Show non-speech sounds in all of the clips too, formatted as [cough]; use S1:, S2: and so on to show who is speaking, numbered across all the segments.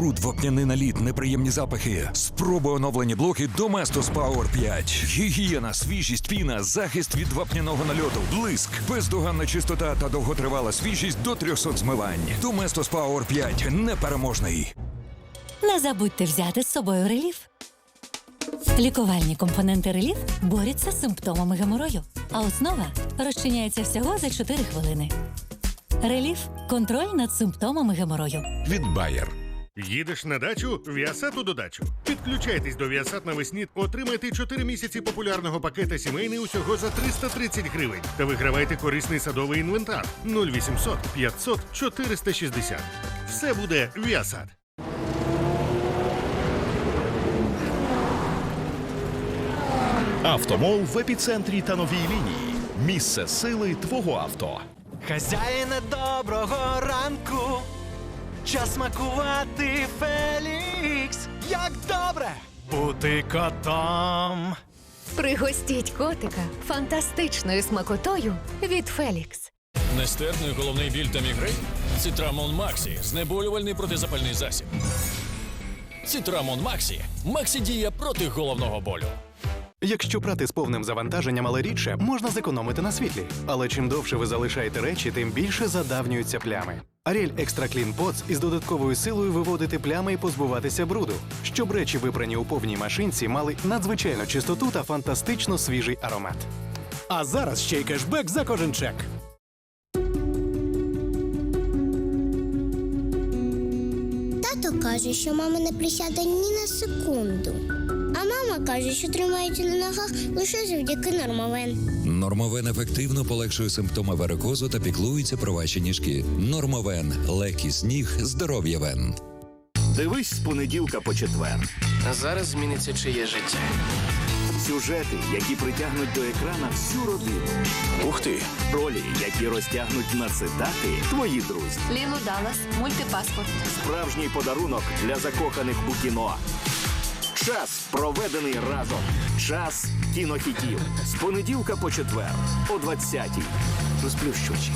S1: Бруд, вапняний наліт, неприємні запахи. Спробуй оновлені блоки Domestos Power 5. Гігієна, свіжість, піна, захист від вапняного нальоту, блиск, бездоганна чистота та довготривала свіжість до 300 змивань. Domestos Power 5 непереможний.
S2: Не забудьте взяти з собою реліф. Лікувальні компоненти реліф борються з симптомами геморою, а основа розчиняється всього за 4 хвилини. Реліф контроль над симптомами геморою.
S3: від Bayer.
S4: Їдеш на дачу? Віасат у додачу. Підключайтесь до Віасат навесні, отримайте 4 місяці популярного пакета сімейний усього за 330 гривень. Та вигравайте корисний садовий інвентар 0800 500 460. Все буде Віасат.
S3: Автомол в епіцентрі та новій лінії. Місце сили твого авто.
S5: Хазяїне доброго ранку. Час смакувати Фелікс. Як добре бути котом.
S6: Пригостіть котика фантастичною смакотою від Фелікс.
S7: Нестерпний головний біль та мігрень? Цитрамон Максі. Знеболювальний протизапальний засіб. Цитрамон Максі. Максі діє проти головного болю.
S8: Якщо прати з повним завантаженням, але рідше, можна зекономити на світлі. Але чим довше ви залишаєте речі, тим більше задавнюються плями. Аріель Екстра Клін Pots із додатковою силою виводити плями і позбуватися бруду, щоб речі, випрані у повній машинці, мали надзвичайну чистоту та фантастично свіжий аромат.
S5: А зараз ще й кешбек за кожен чек.
S9: Тато каже, що мама не присяде ні на секунду. Мама каже, що тримається на ногах лише завдяки нормовен.
S10: Нормовен ефективно полегшує симптоми варикозу та піклується про ваші ніжки. Нормовен легкість ніг, здоров'я вен.
S11: Дивись з понеділка по четвер.
S5: А зараз зміниться чиє життя.
S11: Сюжети, які притягнуть до екрана всю родину.
S5: Ух ти!
S11: Ролі, які розтягнуть на цитати твої друзі.
S6: Лілу Даллас, мультипаспорт.
S11: Справжній подарунок для закоханих у кіно. Час проведений разом. Час кінохітів. З понеділка по четвер о 20-й. Розплющувачі.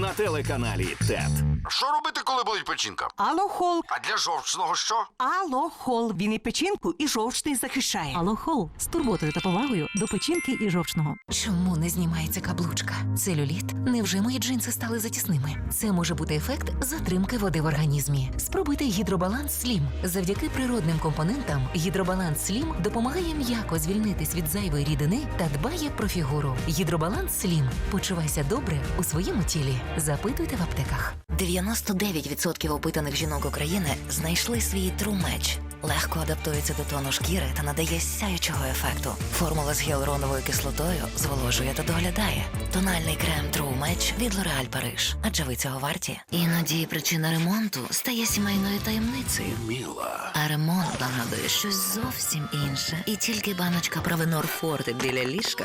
S11: На телеканалі ТЕТ.
S12: Що робити, коли болить печінка?
S13: Алохол.
S12: А для жовчного що?
S13: Алохол. Він і печінку, і жовчний захищає.
S2: Алохол з турботою та повагою до печінки і жовчного.
S6: Чому не знімається каблучка? Целюліт? Невже мої джинси стали затісними? Це може бути ефект затримки води в організмі. Спробуйте гідробаланс Слім. Завдяки природним компонентам гідробаланс Слім допомагає м'яко звільнитись від зайвої рідини та дбає про фігуру. Гідробаланс Слім. Почувайся добре у своєму тілі. Запитуйте в аптеках. 99% опитаних жінок України знайшли свій True Match. Легко адаптується до тону шкіри та надає сяючого ефекту. Формула з гіалуроновою кислотою зволожує та доглядає. Тональний крем True Match від L'Oréal Paris. Адже ви цього варті. Іноді причина ремонту стає сімейною таємницею.
S12: Міла.
S6: А ремонт нагадує щось зовсім інше. І тільки баночка Правенор Форте біля ліжка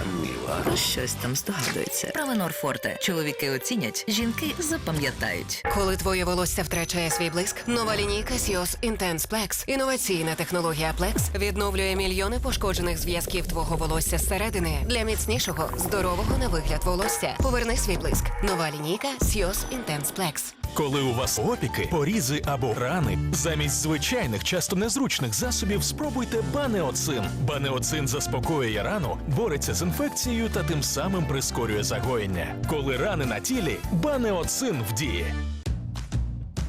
S6: про щось там здогадується. Правенор Форте. Чоловіки оцінять, жінки запам'ятають.
S13: Коли твоє волосся втрачає свій блиск, нова лінійка Sios Intense Plex. Інноваційна технологія Plex відновлює мільйони пошкоджених зв'язків твого волосся зсередини для міцнішого, здорового на вигляд волосся. Поверни свій блиск. Нова лінійка Sios Intense Plex.
S3: Коли у вас опіки, порізи або рани, замість звичайних, часто незручних засобів спробуйте банеоцин. Банеоцин заспокоює рану, бореться з інфекцією та тим самим прискорює загоєння. Коли рани на тілі, банеоцин в дії.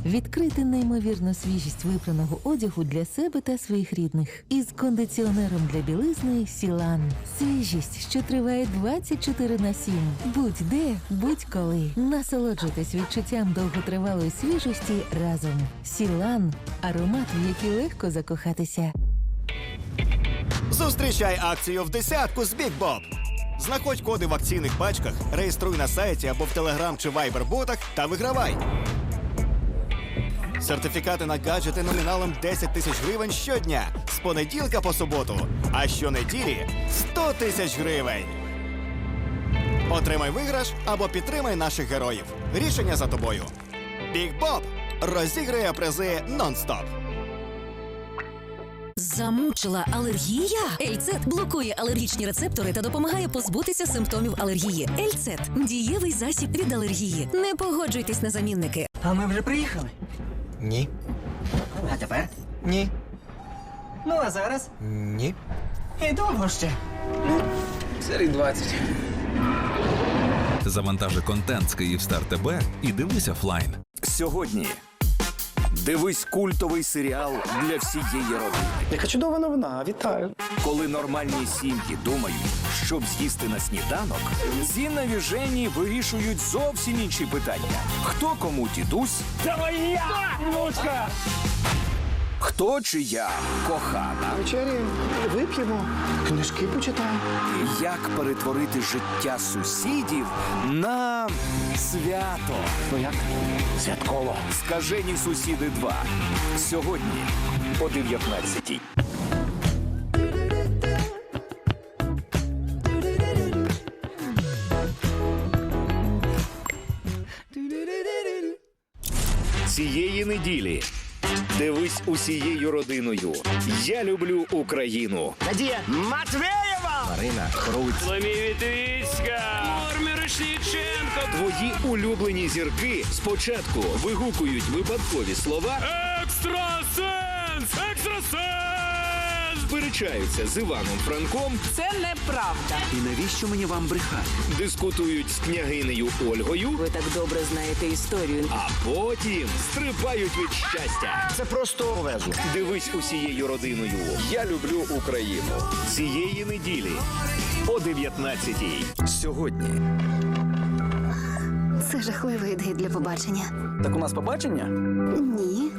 S2: Відкрити неймовірну свіжість випраного одягу для себе та своїх рідних із кондиціонером для білизни Сілан. Свіжість, що триває 24 на 7. Будь-де, будь-коли. Насолоджуйтесь відчуттям довготривалої свіжості разом. Сілан аромат, в який легко закохатися.
S5: Зустрічай акцію в десятку з Big Bob. Знаходь коди в акційних пачках, реєструй на сайті або в Telegram чи Viber ботах та вигравай. Сертифікати на гаджети номіналом 10 тисяч гривень щодня з понеділка по суботу. А щонеділі 100 тисяч гривень. Отримай виграш або підтримай наших героїв. Рішення за тобою. Big Bob розіграє призи нон-стоп.
S2: Замучила алергія? Ельцет блокує алергічні рецептори та допомагає позбутися симптомів алергії. Ельцет дієвий засіб від алергії. Не погоджуйтесь на замінники.
S13: А ми вже приїхали.
S14: Ні.
S15: А тепер?
S14: Ні.
S15: Ну а зараз?
S14: Ні.
S15: І довго ще.
S14: Серій 20.
S16: Завантажи контент з Київстар ТБ і дивись офлайн.
S11: Сьогодні дивись культовий серіал для всієї родини.
S14: Яка чудова новина, вітаю.
S11: Коли нормальні сім'ї думають, щоб з'їсти на сніданок, Зіна Віжені вирішують зовсім інші питання. Хто кому дідусь? Давай я! Внучка! Хто чия кохана?
S14: Вечері вип'ємо, книжки почитаємо.
S11: І як перетворити життя сусідів на свято?
S14: Ну як? Святково.
S11: Скажені сусіди 2. Сьогодні о 19-й. Цієї неділі дивись усією родиною. Я люблю Україну.
S15: Надія Матвеєва!
S14: Марина Круць.
S11: Твої улюблені зірки спочатку вигукують випадкові слова. Екстрасенс! Екстрасенс! Сперечаються з Іваном Франком.
S15: Це неправда.
S11: І навіщо мені вам брехати? Дискутують з княгинею Ольгою,
S15: Ви так добре знаєте історію.
S11: а потім стрибають від щастя.
S14: Це просто повезло.
S11: Дивись усією родиною. Я люблю Україну. Цієї неділі о 19-й. Сьогодні
S6: Це жахлива ідея для побачення.
S14: Так у нас побачення?
S6: Ні.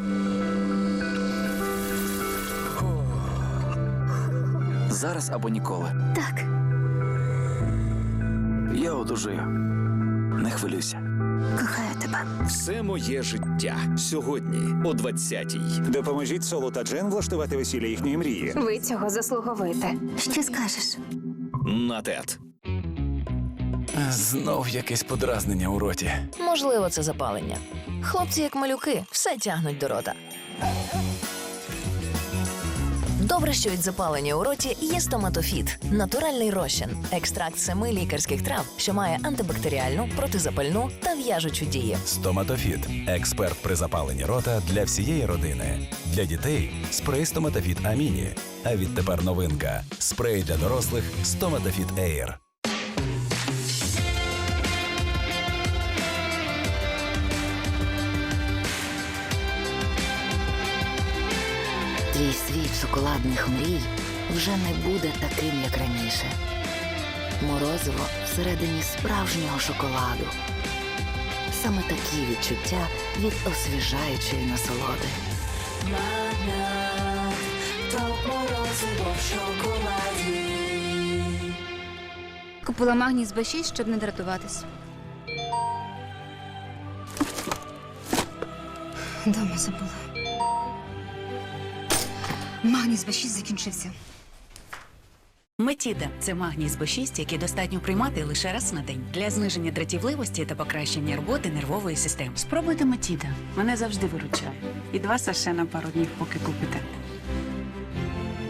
S14: Зараз або ніколи.
S6: Так.
S14: Я одужую. Не хвилюйся.
S6: Кохаю тебе.
S11: все моє життя. Сьогодні о 20-й.
S17: Допоможіть Солу та Джен влаштувати весілля їхньої мрії.
S6: Ви цього заслуговуєте. Що скажеш?
S11: На тет.
S18: Знов якесь подразнення у роті.
S6: Можливо, це запалення. Хлопці, як малюки, все тягнуть до рота. Добре, що від запалення у роті є стоматофіт натуральний розчин, екстракт семи лікарських трав, що має антибактеріальну, протизапальну та в'яжучу дію.
S18: Стоматофіт. Експерт при запаленні рота для всієї родини. Для дітей спрей Стоматофіт Аміні. А відтепер новинка. Спрей для дорослих Стоматофіт Ейр.
S6: Твій світ шоколадних мрій вже не буде таким, як раніше. Морозиво всередині справжнього шоколаду. Саме такі відчуття від освіжаючої насолоди.
S19: Купила магніс Б6, щоб не дратуватись. Дома забула. Магніс Б6 закінчився.
S20: Метіда це магній з Б6, який достатньо приймати лише раз на день для зниження дратівливості та покращення роботи нервової системи.
S19: Спробуйте Метіда. Мене завжди виручає. І два саше на пару днів, поки купите.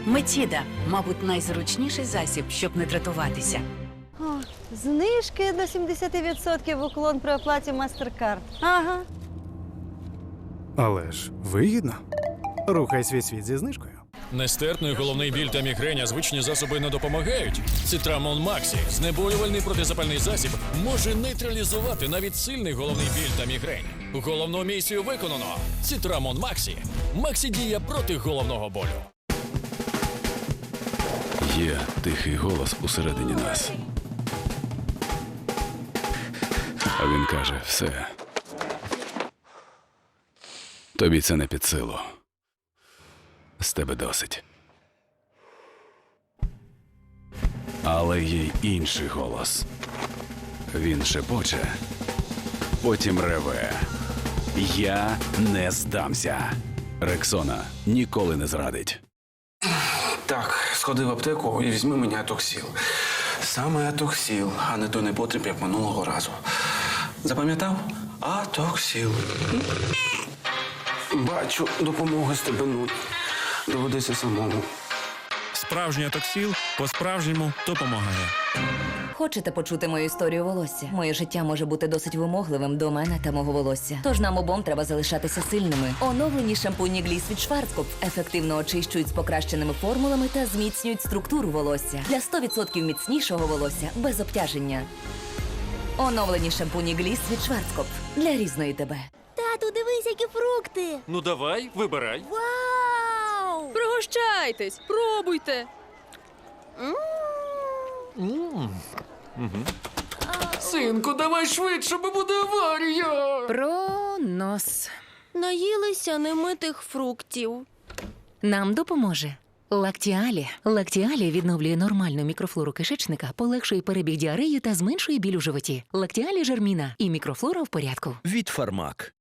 S20: Метіда, мабуть, найзручніший засіб, щоб не дратуватися.
S19: О, знижки до 70% уклон при оплаті MasterCard. Ага.
S8: Але ж вигідно. Рухай свій світ зі знижкою.
S7: Нестерпний головний біль та мігреня звичні засоби не допомагають. Цитрамон Максі, знеболювальний протизапальний засіб, може нейтралізувати навіть сильний головний біль та мігрень. Головну місію виконано. Цитрамон Максі. Максі дія проти головного болю.
S18: Є тихий голос усередині нас. А він каже: все. Тобі це не під силу. З тебе досить. Але є інший голос. Він шепоче, потім реве. Я не здамся. Рексона ніколи не зрадить.
S14: Так, сходи в аптеку і візьми мені атоксіл. Саме атоксіл, а не той непотріб, як минулого разу. Запам'ятав? Атоксіл. Бачу, допомоги стебенуть. Доведеться самому.
S21: Справжній атоксіл по-справжньому допомагає.
S22: Хочете почути мою історію волосся? Моє життя може бути досить вимогливим до мене та мого волосся. Тож нам обом треба залишатися сильними. Оновлені шампуні Гліс від Шварцкоп ефективно очищують з покращеними формулами та зміцнюють структуру волосся для 100% міцнішого волосся без обтяження. Оновлені шампуні Гліс від Шварцкоп для різної тебе.
S23: Тату, дивись, які фрукти.
S14: Ну давай, вибирай.
S23: Вау!
S24: Пригощайтесь, пробуйте.
S14: Синку, давай швидше, бо буде аварія.
S24: Пронос.
S23: Наїлися немитих фруктів.
S25: Нам допоможе. Лактіалі. Лактіалі відновлює нормальну мікрофлору кишечника, полегшує перебіг діареї та зменшує біль у животі. Лактіалі жерміна і мікрофлора в порядку.
S26: Від Фармак.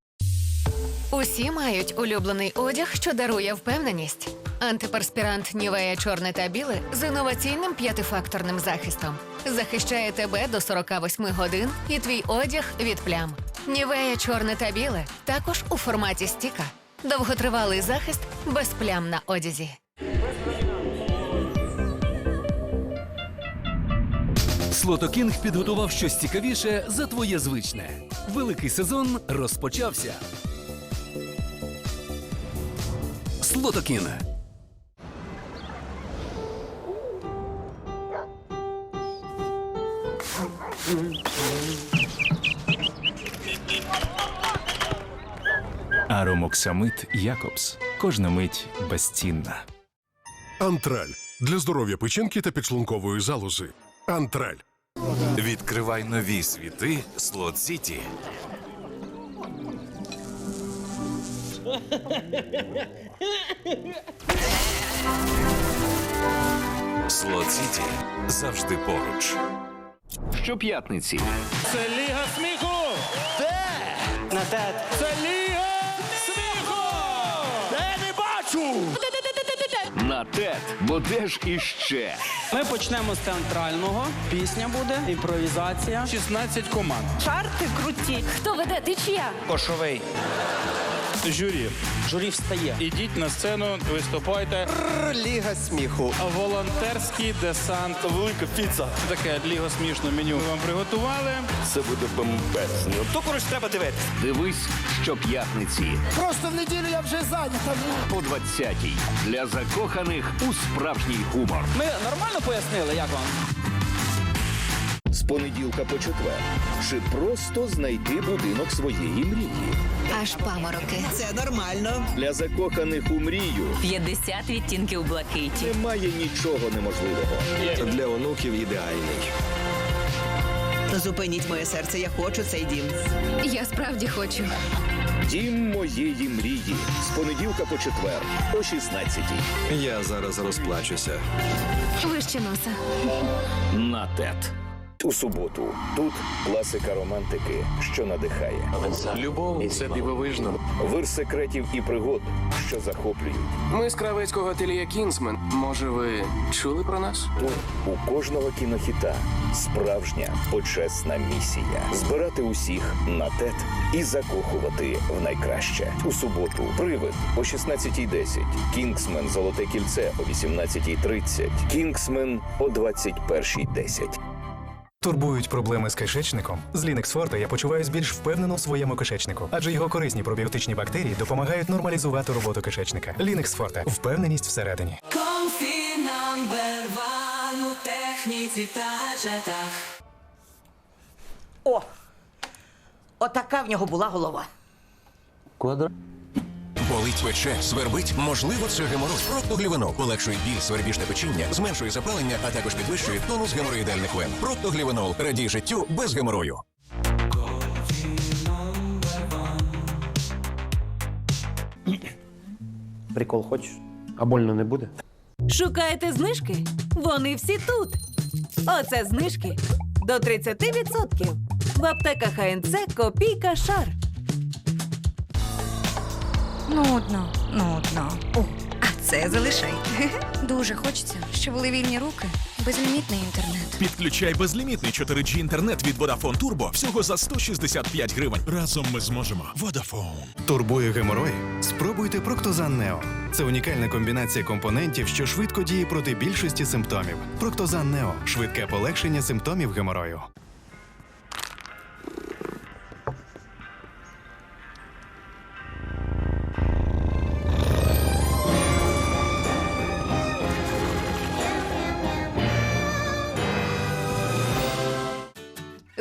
S27: Усі мають улюблений одяг, що дарує впевненість. Антиперспірант Нівея чорне та біле з інноваційним п'ятифакторним захистом захищає тебе до 48 годин і твій одяг від плям. Нівея чорне та біле також у форматі стіка. Довготривалий захист без плям на одязі.
S28: Слотокінг підготував щось цікавіше за твоє звичне. Великий сезон розпочався. Слотокін.
S29: Аромоксамит Якобс. Кожна мить безцінна.
S4: Антраль для здоров'я печінки та підшлункової залози. Антраль.
S30: Відкривай нові світи Слот Сіті. Слот завжди поруч.
S11: Щоп'ятниці
S21: Це Ліга сміху! Де?
S31: На тет.
S21: Це Ліга сміху! Де не бачу!
S11: на ТЕТ, бо де ж іще?
S15: Ми почнемо з центрального. Пісня буде, імпровізація.
S21: 16 команд.
S15: Жарти круті.
S24: Хто веде? Ти чия?
S21: Кошовий. Журі.
S15: Журі встає.
S21: Ідіть на сцену, виступайте.
S31: Ліга сміху.
S21: Волонтерський десант. Велика піца. Таке ліго смішне меню. Ми вам приготували.
S11: Це буде бомбезно.
S31: То коротше треба дивитися.
S11: Дивись щоп'ятниці
S31: Просто в неділю я вже зайнята.
S11: по 20-й. Для закоханих у справжній гумор.
S15: Ми нормально пояснили, як вам?
S11: Понеділка по четвер. Чи просто знайти будинок своєї мрії?
S25: Аж памороки.
S15: Це нормально.
S11: Для закоханих у мрію
S22: 50 відтінків блакиті.
S11: немає нічого неможливого.
S31: Для онуків ідеальний.
S15: Зупиніть моє серце, я хочу цей дім.
S24: Я справді хочу.
S11: Дім моєї мрії. З понеділка по четвер о 16-й.
S31: Я зараз розплачуся.
S24: Вище носа.
S11: На ТЕТ. У суботу. Тут класика романтики, що надихає.
S32: Любов це дивовижно.
S11: Вир секретів і пригод, що захоплюють.
S32: Ми з кравецького ательє Кінсмен. Може, ви чули про нас?
S11: Тут у кожного кінохіта справжня почесна місія збирати усіх на ТЕТ і закохувати в найкраще. У суботу привид о 16.10, Кінгсмен Золоте кільце о 18.30, Кінгсмен о 21.10.
S8: Турбують проблеми з кишечником? З Linux Forte я почуваюся більш впевнено в своєму кишечнику, адже його корисні пробіотичні бактерії допомагають нормалізувати роботу кишечника. Linux Forte – впевненість всередині.
S33: Комфі у техніці та гаджетах.
S15: О! Отака в нього була голова.
S34: Квадрат.
S35: Болить пече, свербить, можливо, це геморой. Проктоглівенол полегшує біль, свербіжне печіння, зменшує запалення, а також підвищує тонус геморроїдальних вен. Проктоглівенол радій життю без геморою.
S31: Прикол хочеш? А больно не буде?
S36: Шукаєте знижки? Вони всі тут. Оце знижки до 30%. В аптеках АНЦ копійка шар.
S33: Нудно, нудно. О, а це залишай. [laughs] Дуже хочеться, щоб були вільні руки
S32: безлімітний інтернет.
S3: Підключай безлімітний 4G інтернет від Vodafone Turbo всього за 165 гривень. Разом ми зможемо. Vodafone.
S8: Турбує геморой? Спробуйте Проктозан Нео. Це унікальна комбінація компонентів, що швидко діє проти більшості симптомів. Проктозан Нео швидке полегшення симптомів геморою.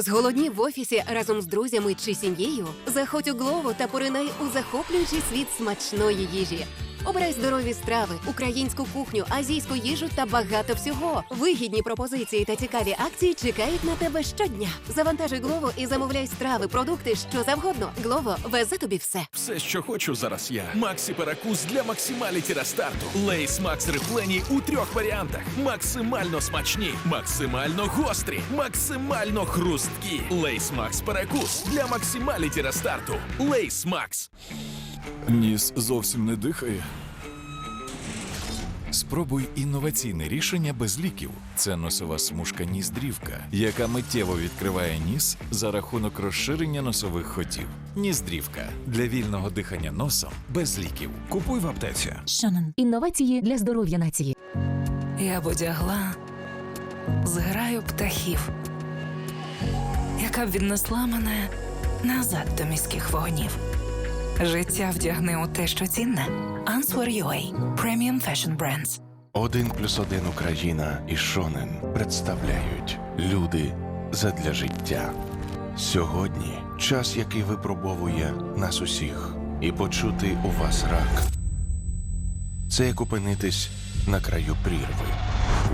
S13: Зголоднів в офісі разом з друзями чи сім'єю. Заходь у Глово та поринай у захоплюючий світ смачної їжі. Обирай здорові страви, українську кухню, азійську їжу та багато всього. Вигідні пропозиції та цікаві акції чекають на тебе щодня. Завантажуй Глово і замовляй страви, продукти, що завгодно. Глово везе тобі все.
S3: Все, що хочу зараз я. Максі Перекус для максималіті рестарту. Лейс Макс Рифлені у трьох варіантах. Максимально смачні, максимально гострі, максимально хрусткі. Лейс Макс Перекус для максималіті рестарту. Лейс Макс.
S37: Ніс зовсім не дихає. Спробуй інноваційне рішення без ліків. Це носова смужка ніздрівка, яка миттєво відкриває ніс за рахунок розширення носових хотів. Ніздрівка для вільного дихання носом без ліків. Купуй в аптеці.
S6: Шанон. Інновації для здоров'я нації.
S20: Я б одягла зграю птахів, яка б віднесла мене назад до міських вогнів. Життя вдягне у те, що цінне. Answer UA. Premium Fashion Brands.
S38: Один плюс один Україна і Шонен представляють люди задля життя. Сьогодні час, який випробовує нас усіх, і почути у вас рак. Це як опинитись на краю прірви.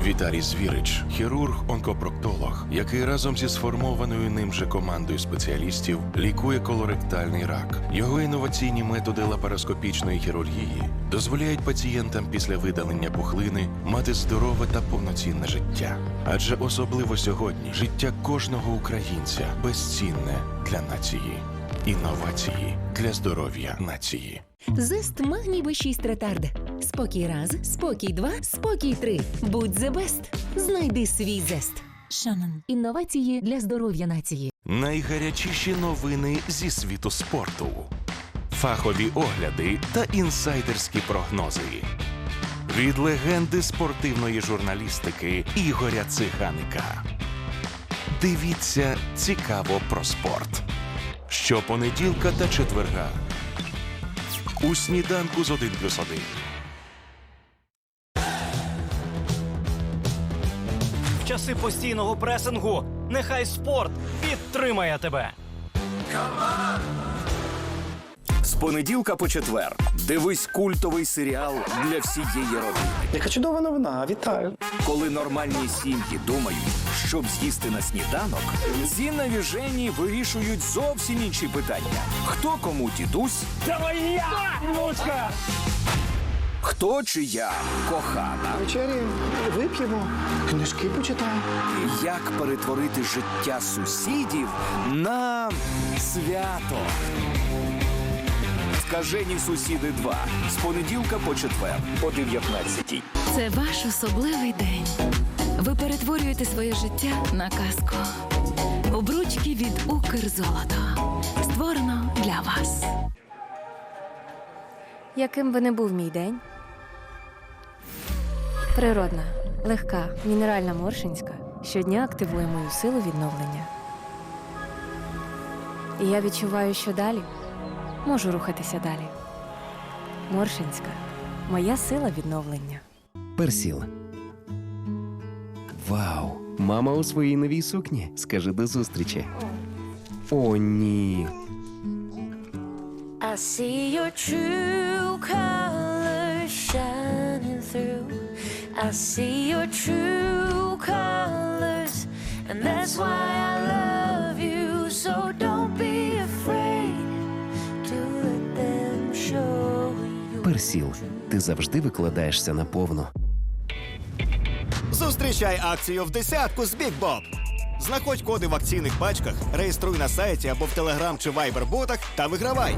S38: Віталій Звірич, хірург-онкопроктолог, який разом зі сформованою ним же командою спеціалістів лікує колоректальний рак. Його інноваційні методи лапароскопічної хірургії дозволяють пацієнтам після видалення пухлини мати здорове та повноцінне життя. Адже особливо сьогодні життя кожного українця безцінне для нації. Інновації для здоров'я нації.
S6: Зест Магній Б6 Спокій раз, спокій два, спокій три. Будь the best. Знайди свій зест. Шанон. Інновації для здоров'я нації.
S38: Найгарячіші новини зі світу спорту, фахові огляди та інсайдерські прогнози. Від легенди спортивної журналістики Ігоря Циганика. Дивіться цікаво про спорт. Щопонеділка та четверга. У сніданку з 1 плюс 1.
S39: В часи постійного пресингу нехай спорт підтримає тебе.
S11: З понеділка по четвер. Дивись культовий серіал для всієї родини.
S39: Яка чудова новина, вітаю.
S11: Коли нормальні сім'ї думають, щоб з'їсти на сніданок, Зіна і Жені вирішують зовсім інші питання. Хто кому дідусь,
S39: Давай я! Внучка!
S11: хто чия кохана.
S39: Вечері вип'ємо, книжки почитаємо.
S11: І як перетворити життя сусідів на свято. Скажені сусіди 2 з понеділка по четвер о 19
S32: Це ваш особливий день. Ви перетворюєте своє життя на казку. Обручки від Укрзолото. Створено для вас.
S40: Яким би не був мій день? Природна, легка, мінеральна моршинська щодня активує мою силу відновлення. І я відчуваю, що далі можу рухатися далі. Моршинська моя сила відновлення.
S41: Персіл. Вау! Мама у своїй новій сукні. Скажи до зустрічі. О, ні.
S33: I see your true colors shining through. I see your true
S41: Персіл. Ти завжди викладаєшся наповну.
S5: Зустрічай акцію в десятку з Big Bob. Знаходь коди в акційних пачках, реєструй на сайті або в Telegram чи Viber ботах та вигравай.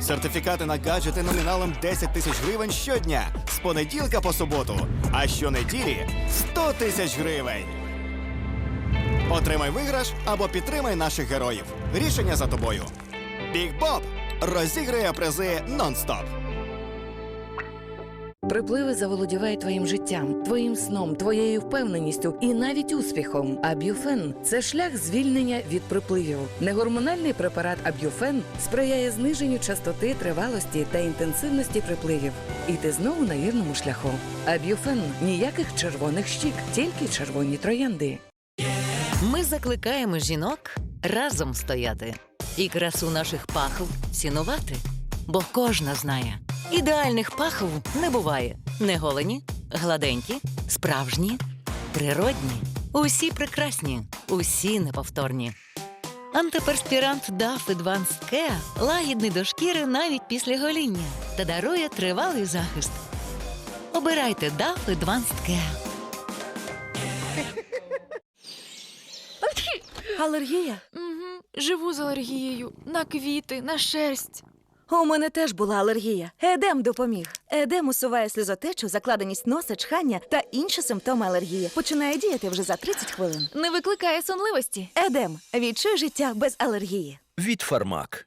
S5: Сертифікати на гаджети номіналом 10 тисяч гривень щодня з понеділка по суботу, а щонеділі 100 тисяч гривень. Отримай виграш або підтримай наших героїв. Рішення за тобою. Біг Боб розіграє призи нон-стоп.
S22: Припливи заволодівають твоїм життям, твоїм сном, твоєю впевненістю і навіть успіхом. Аб'юфен це шлях звільнення від припливів. Негормональний препарат Аб'юфен сприяє зниженню частоти, тривалості та інтенсивності припливів. І ти знову на вірному шляху. Аб'юфен ніяких червоних щік, тільки червоні троянди.
S25: Ми закликаємо жінок разом стояти і красу наших пахв цінувати. Бо кожна знає, ідеальних пахв не буває. Не голені, гладенькі, справжні, природні. Усі прекрасні, усі неповторні. Антиперспірант DAF Advanced Care лагідний до шкіри навіть після гоління та дарує тривалий захист. Обирайте DAF Advanced Care.
S42: Алергія?
S43: Угу. Живу з алергією на квіти, на шерсть.
S42: У мене теж була алергія. Едем допоміг. Едем усуває сльозотечу, закладеність носа, чхання та інші симптоми алергії. Починає діяти вже за 30 хвилин.
S43: Не викликає сонливості.
S42: Едем. Відчуй життя без алергії.
S44: Від Фармак.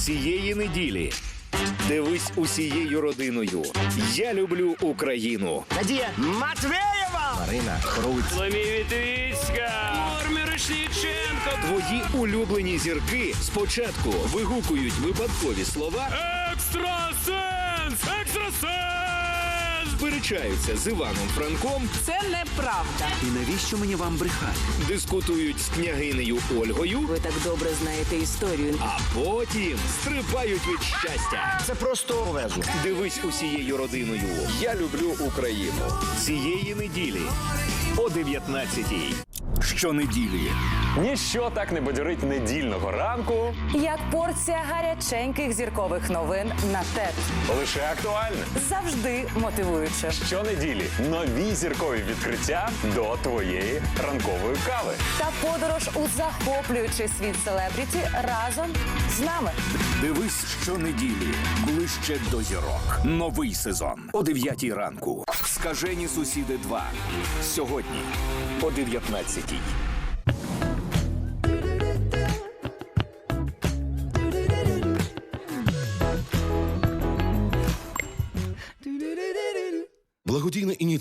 S11: Цієї неділі дивись усією родиною. Я люблю Україну.
S15: Надія Матвеєва!
S11: Марина Круць.
S15: Соломій Вітвіцька!
S11: Шліченко! Твої улюблені зірки спочатку вигукують випадкові слова.
S15: Екстрасенс! Екстрасенс!
S11: Сперечаються з Іваном Франком.
S45: Це неправда.
S11: І навіщо мені вам брехати? Дискутують з княгинею Ольгою.
S45: Ви так добре знаєте історію.
S11: А потім стрибають від щастя.
S15: Це просто везу.
S11: Дивись усією родиною. Я люблю Україну. Цієї неділі о 19-й. Щонеділі.
S46: Ніщо так не бадьорить недільного ранку.
S20: Як порція гаряченьких зіркових новин на ТЕТ.
S46: Лише актуальне.
S20: Завжди мотивуюче.
S46: Щонеділі нові зіркові відкриття до твоєї ранкової кави.
S20: Та подорож у захоплюючий світ селебріті разом з нами.
S11: Дивись щонеділі. Ближче до зірок. Новий сезон о 9 ранку. Скажені сусіди 2. Сьогодні о 19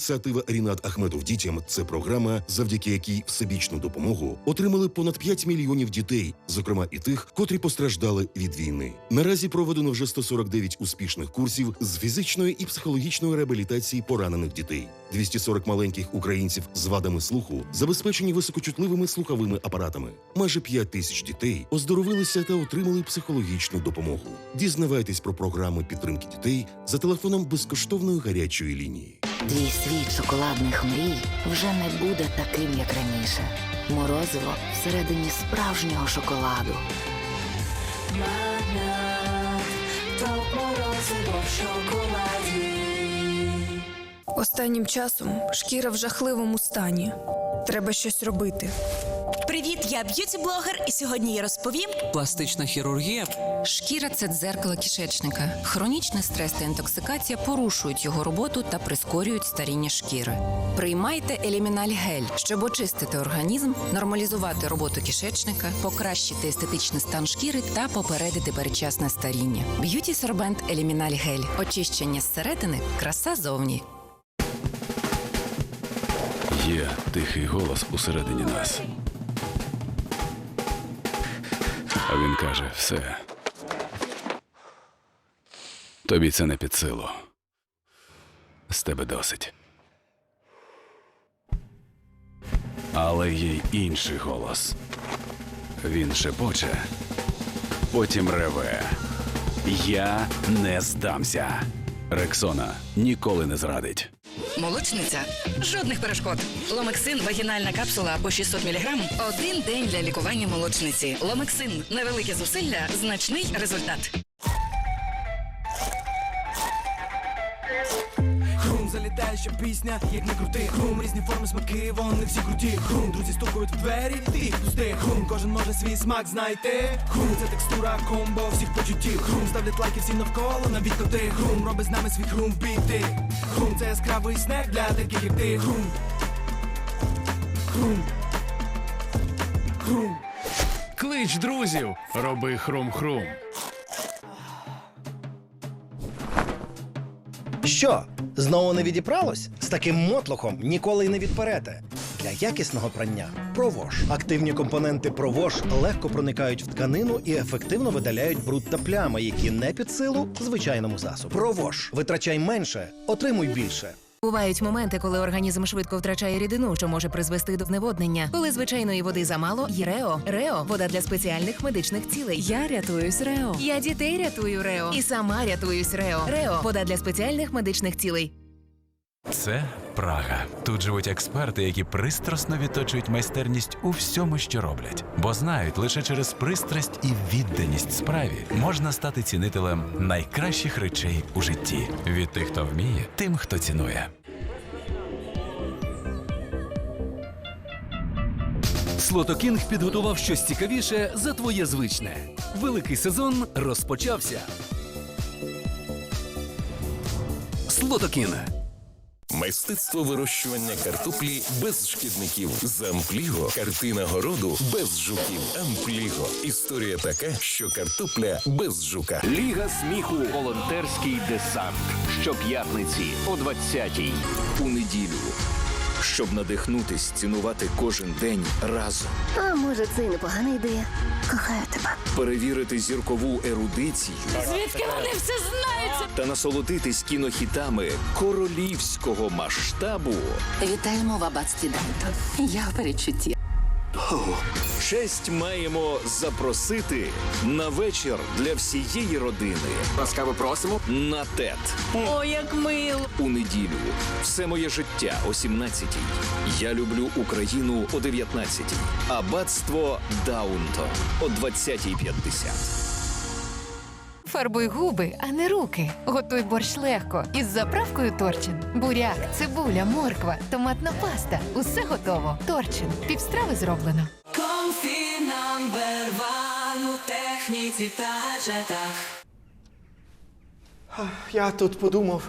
S47: ініціатива Рінат Ахметов дітям це програма, завдяки якій всебічну допомогу отримали понад 5 мільйонів дітей, зокрема і тих, котрі постраждали від війни. Наразі проведено вже 149 успішних курсів з фізичної і психологічної реабілітації поранених дітей. 240 маленьких українців з вадами слуху забезпечені високочутливими слуховими апаратами. Майже 5 тисяч дітей оздоровилися та отримали психологічну допомогу. Дізнавайтесь про програми підтримки дітей за телефоном безкоштовної гарячої лінії.
S6: Твій світ шоколадних мрій вже не буде таким, як раніше. Морозиво всередині справжнього шоколаду.
S33: Топ морозиво в шоколаді.
S48: Останнім часом шкіра в жахливому стані. Треба щось робити.
S49: Привіт, я б'юті-блогер, і сьогодні я розповім.
S50: Пластична хірургія.
S51: Шкіра це дзеркало кишечника. Хронічний стрес та інтоксикація порушують його роботу та прискорюють старіння шкіри. Приймайте еліміналь гель, щоб очистити організм, нормалізувати роботу кишечника, покращити естетичний стан шкіри та попередити передчасне старіння. Б'юті сорбент еліміналь гель. Очищення зсередини, краса зовні.
S18: Є тихий голос усередині нас. А він каже: все.
S52: Тобі це не під силу. З тебе досить. Але є інший голос. Він шепоче, потім реве. Я не здамся. Рексона ніколи не зрадить.
S22: Молочниця. Жодних перешкод. Ломексин вагінальна капсула по 600 мг. Один день для лікування молочниці. Ломексин невелике зусилля, значний результат.
S53: Залітає ще пісня, як не крути. Хрум різні форми смаки, вони всі круті. Хрум, друзі стукають в двері, ти пусти. Хрум, кожен може свій смак знайти. Хрум, це текстура комбо всіх почуттів. Хрум ставлять лайки всі навколо, навіть коти. Хрум робить з нами свій хрум біти. Хрум, це яскравий снег для таких як ти. Хрум. Хрум. Хрум.
S12: Клич друзів, роби хрум-хрум.
S54: Що? Знову не відіпралось? З таким мотлохом ніколи й не відперете. Для якісного прання провож. Активні компоненти провож легко проникають в тканину і ефективно видаляють бруд та плями, які не під силу звичайному засобу. Провож. Витрачай менше, отримуй більше.
S6: Бувають моменти, коли організм швидко втрачає рідину, що може призвести до зневоднення. Коли звичайної води замало, є Рео. Рео вода для спеціальних медичних цілей.
S55: Я рятуюсь Рео.
S6: Я дітей рятую Рео. І сама рятуюсь Рео. Рео вода для спеціальних медичних цілей.
S18: Це Прага. Тут живуть експерти, які пристрасно відточують майстерність у всьому, що роблять, бо знають, лише через пристрасть і відданість справі можна стати цінителем найкращих речей у житті від тих, хто вміє, тим, хто цінує.
S28: Слотокінг підготував щось цікавіше за твоє звичне. Великий сезон розпочався. Слотокін.
S35: Мистецтво вирощування картоплі без шкідників. З Ампліго картина городу без жуків. Ампліго. Історія така, що картопля без жука.
S11: Ліга сміху. Волонтерський десант. Щоп'ятниці о 20-й. У неділю. Щоб надихнутись, цінувати кожен день разом.
S56: А може, це і непогана ідея. Кохаю тебе.
S11: Перевірити зіркову ерудицію.
S56: Звідки вони все знають?
S11: Та насолодитись кінохітами королівського масштабу.
S56: Вітаємо в аббатстві Даунтон. Я в передчутті.
S11: Честь маємо запросити на вечір для всієї родини. Ласкаво просимо на ТЕТ.
S56: О, як мило!
S11: У неділю все моє життя о 17-й. Я люблю Україну о 19-й. Аббатство Даунтон о 20.50.
S57: Фарбуй губи, а не руки. Готуй борщ легко із заправкою Торчин. Буряк, цибуля, морква, томатна паста. Усе готово. Торчин. Півстрави зроблено.
S33: Комфі номер ван у техніці та джетах.
S53: Я тут подумав.